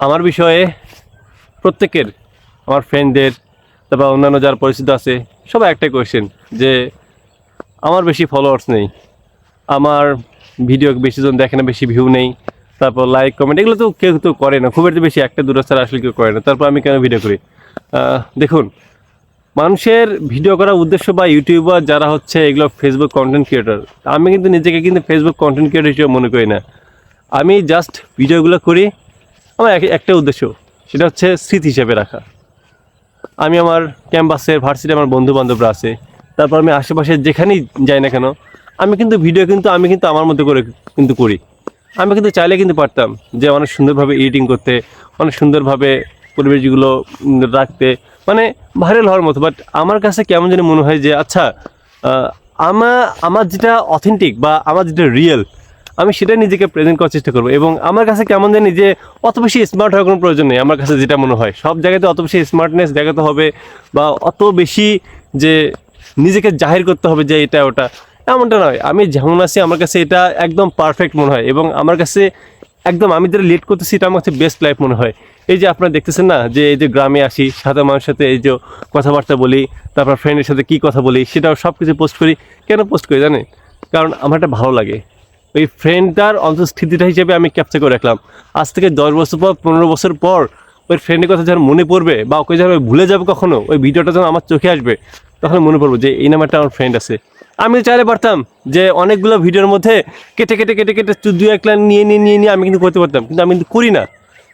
আমার বিষয়ে প্রত্যেকের, আমার ফ্রেন্ডদের তারপর অন্যান্য যার পরিচিত আছে, সবাই একটাই কোয়েশ্চেন যে আমার বেশি ফলোয়ার্স নেই, আমার ভিডিও বেশি জন দেখে না, বেশি ভিউ নেই, তারপর লাইক কমেন্ট এগুলো তো কেউ তো করে না, খুব একটা বেশি একটা দূরে ছাড়া আসলে কেউ করে না, তারপর আমি কেন ভিডিও করি? দেখুন, মানুষের ভিডিও করার উদ্দেশ্য বা ইউটিউবার যারা হচ্ছে এগুলো ফেসবুক কন্টেন্ট ক্রিয়েটর আমি কিন্তু নিজেকে কিন্তু ফেসবুক কন্টেন্ট ক্রিয়েটর হিসেবে মনে করি না। আমি জাস্ট ভিডিওগুলো করি আমার এক- একটা উদ্দেশ্য, সেটা হচ্ছে স্মৃতি হিসেবে রাখা। আমি আমার ক্যাম্পাসের ভার্সিটি আমার বন্ধু বান্ধবরা আছে, তারপর আমি আশেপাশে যেখানেই যাই না কেন, আমি কিন্তু ভিডিও কিন্তু আমি কিন্তু আমার মতো করে কিন্তু করি। আমি কিন্তু চাইলে কিন্তু পারতাম যে অনেক সুন্দরভাবে এডিটিং করতে, অনেক সুন্দরভাবে পরিবেশগুলো রাখতে মানে ভাইরাল হওয়ার মতো। বাট আমার কাছে কেমন যেন মনে হয় যে আচ্ছা আমার আমার যেটা অথেন্টিক বা আমার যেটা রিয়েল আমি সেটা নিজেকে প্রেজেন্ট করার চেষ্টা করব। এবং আমার কাছে কেমন জানি যে অত বেশি স্মার্ট হওয়ার কোনো প্রয়োজন নেই, আমার কাছে যেটা মনে হয়। সব জায়গাতে অত বেশি স্মার্টনেস দেখাতে হবে বা অত বেশি যে নিজেকে জাহির করতে হবে যে এটা ওটা। এমনটা নয়, আমি যেমন আছি, আমার কাছে এটা একদম পারফেক্ট মনে হয় এবং আমার কাছে একদম আমি যেটা লেট করতেছি, এটা আমার কাছে বেস্ট লাইফ মনে হয়। এই যে আপনারা দেখতেছেন না, যে এই যে গ্রামে আসি, সাধারণ মানুষের সাথে এই যে কথাবার্তা বলি, তারপর ফ্রেন্ডের সাথে কী কথা বলি, সেটাও সব কিছু পোস্ট করি। কেন পোস্ট করি জানেন? কারণ আমার এটা ভালো লাগে। ওই ফ্রেন্ডটার অন্তঃস্থিতিটা হিসেবে আমি ক্যাপচার করে রাখলাম। আজ থেকে দশ বছর পর, পনেরো বছর পর ওই ফ্রেন্ডের কথা যখন মনে পড়বে বা ওকে যখন ভুলে যাবে কখনো, ওই ভিডিওটা যখন আমার চোখে আসবে, তখন মনে পড়ব যে এই নামে একটা আমার ফ্রেন্ড আছে। আমি চাইলে পারতাম যে অনেকগুলো ভিডিওর মধ্যে কেটে কেটে কেটে কেটে দু এক লাইন নিয়ে নিয়ে নিয়ে নিয়ে আমি কিন্তু করতে পারতাম। কিন্তু আমি কিন্তু করি না।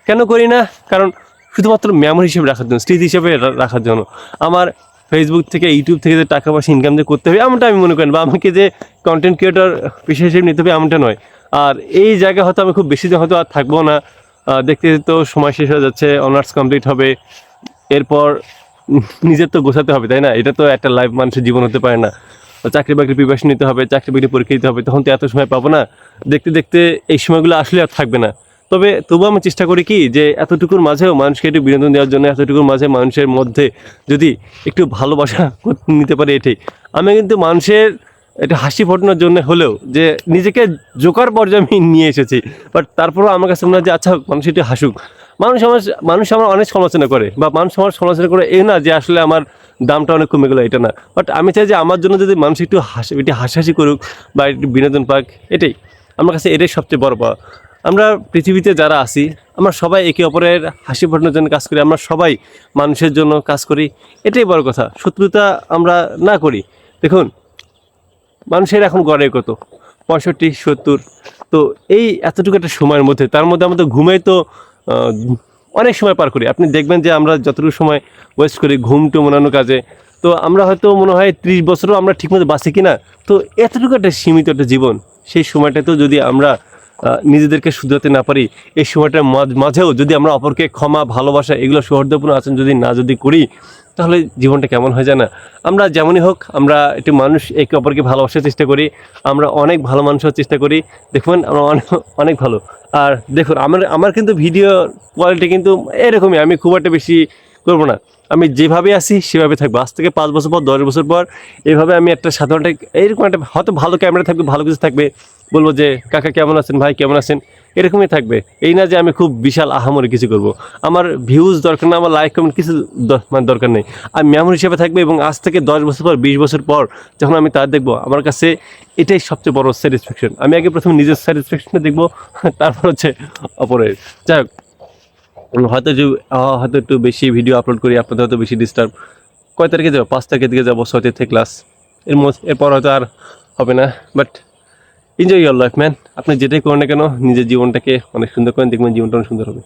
কেন করি না? কারণ শুধুমাত্র মেমোরি হিসেবে রাখার জন্য, স্মৃতি হিসেবে রাখার জন্য। আমার ফেসবুক থেকে ইউটিউব থেকে যে টাকা পয়সা ইনকাম যে করতে হবে, এমনটা আমি মনে করি বা আমাকে যে কন্টেন্ট ক্রিয়েটর পেশা হিসেবে নিতে হবে, এমনটা নয়। আর এই জায়গায় হয়তো আমি খুব বেশি হয়তো আর থাকব না। দেখতে তো সময় শেষ হয়ে যাচ্ছে অনার্স কমপ্লিট হবে। এরপর নিজের তো গোছাতে হবে, তাই না? এটা তো একটা লাইফ মানুষের জীবন হতে পারে না। চাকরি বাকরি প্রিপারেশন নিতে হবে, চাকরি বাকরি পরীক্ষা দিতে হবে, তখন তো এত সময় পাবো না। দেখতে দেখতে এই সময়গুলো আসলে আর থাকবে না। তবে তবুও আমি চেষ্টা করি কি যে এতটুকুর মাঝেও মানুষকে একটু বিনোদন দেওয়ার জন্য, এতটুকুর মাঝে মানুষের মধ্যে যদি একটু ভালোবাসা নিতে পারে এটাই। আমি কিন্তু মানুষের এটা হাসি ফোটানোর জন্য হলেও যে নিজেকে জোকার পর্যায়ে আমি নিয়ে এসেছি বাট তারপরেও আমার কাছে মনে হয় যে আচ্ছা মানুষ একটু হাসুক। মানুষ আমার মানুষ আমার অনেক সমালোচনা করে, বা মানুষ আমার সমালোচনা করে এই না যে আসলে আমার দামটা অনেক কমে গেলো, এটা না। বাট আমি চাই যে আমার জন্য যদি মানুষ একটু হাসি, একটু হাসাহাসি করুক, বা একটু বিনোদন পাক, এটাই। আমার কাছে এটাই সবচেয়ে বড় পাওয়া। আমরা পৃথিবীতে যারা আছি, আমরা সবাই একে অপরের হাসি ফোটানোর জন্য কাজ করি, আমরা সবাই মানুষের জন্য কাজ করি, এটাই বড় কথা। শত্রুতা আমরা না করি। দেখুন, মানুষের এখন গড়ে কত? পঁয়ষট্টি, সত্তর। তো এই এতটুকু একটা সময়ের মধ্যে, তার মধ্যে আমাদের ঘুমে তো অনেক সময় পার করি। আপনি দেখবেন যে আমরা যতটুকু সময় ওয়েস্ট করি, ঘুম টুম অন্যান্য কাজে, তো আমরা হয়তো মনে হয় ত্রিশ বছরও আমরা ঠিকমতো বাঁচি কিনা? তো এতটুকু একটা সীমিত একটা জীবন, সেই সময়টাতেও যদি আমরা নিজেদেরকে শুধরাতে না পারি, এই সময়টার মাঝ- মাঝেও যদি আমরা অপরকে ক্ষমা, ভালোবাসা এগুলো সৌহার্দ্যপূর্ণ আচরণ যদি না যদি করি, তাহলে জীবনটা কেমন হয়ে যায় না। আমরা যেমনই হোক, আমরা একটু মানুষ একে অপরকে ভালোবাসার চেষ্টা করি, আমরা অনেক ভালো মানুষ হওয়ার চেষ্টা করি দেখবেন আমরা অনেক অনেক ভালো। আর দেখুন, আমার আমার কিন্তু ভিডিও কোয়ালিটি কিন্তু এরকমই, আমি খুব একটা বেশি করব না। আমি যেভাবে আসি সেভাবে থাকব। আজ থেকে পাঁচ বছর পর, দশ বছর পর এইভাবে আমি একটা সাধারণ এইরকম একটা হয়তো ভালো ক্যামেরা থাকবে, ভালো কিছু থাকবে। বলব যে, কাকা, কেমন আছেন? ভাই, কেমন আছেন? এরকমই থাকবে। এই না যে আমি খুব বিশাল আহামরি কিছু করব। আমার ভিউজ দরকার না, আমার লাইক কমেন্ট কিছু মানে দরকার নেই। আমি মেমোরি হিসেবে থাকবে এবং আজ থেকে দশ বছর পর, বিশ বছর পর, যখন আমি তার দেখব, আমার কাছে এটাই সবচেয়ে বড় স্যাটিসফ্যাকশন আমি আগে প্রথমে নিজের স্যাটিসফ্যাকশনটা দেখব, তারপর হচ্ছে অপরের। যাই হোক হয়তো যে হয়তো একটু বেশি ভিডিও আপলোড করি, আপনাদের হয়তো বেশি ডিস্টার্ব কয় তারিখে যাব? পাঁচ তারিখের দিকে যাব, ছয় তারিখ ক্লাস এর এরপর হয়তো আর হবে না। But enjoy your life man আপনি যেটাই করেন না কেন, নিজের জীবনটাকে অনেক সুন্দর করেন, দেখবেন জীবনটা অনেক সুন্দর হবে।